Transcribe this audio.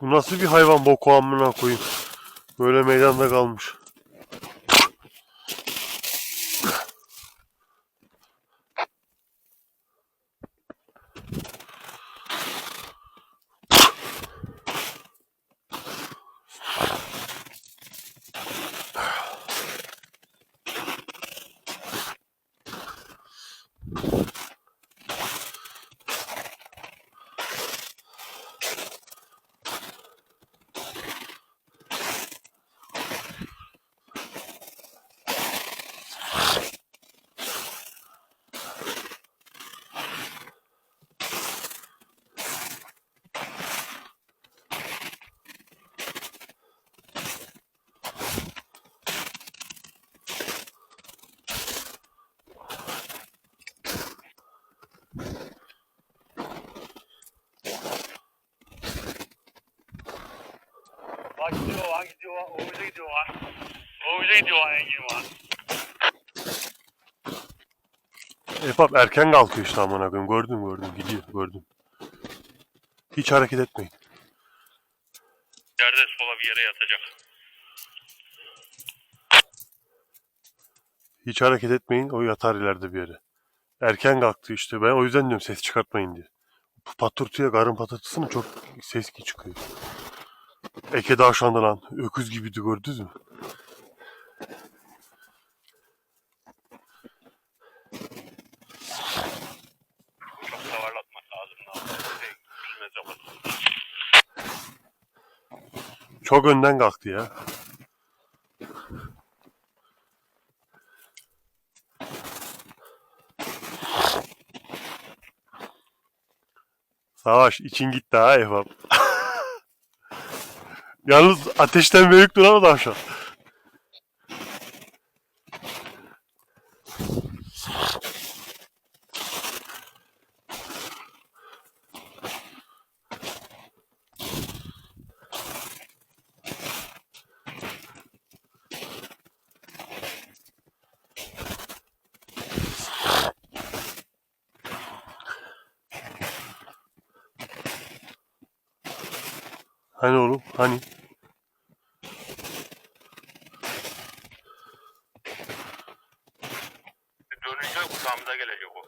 Bu nasıl bir hayvan boku amına koyayım. Böyle meydanda kalmış. Bak gidiyor lan gidiyor lan. Oğuz'a gidiyor lan. Oğuz'a gidiyor lan Engin lan. Efap erken kalkıyor işte amına koyayım. Gördüm gördüm. Gidiyor gördüm. Hiç hareket etmeyin. Yerde sola bir yere yatacak. Hiç hareket etmeyin. O yatar ileride bir yere. Erken kalktı işte. Ben o yüzden diyorum ses çıkartmayın diye. Patırtıya karın patatısına çok ses çıkıyor. Eke davşandı lan. Öküz gibiydi gördünüz mü? Çok yapasın. Çok önden kalktı ya. Savaş için gitti ha Efap. Yalnız ateşten büyük duran tavşan. Hani oğlum? Hani? dönecek utamda gelecek o.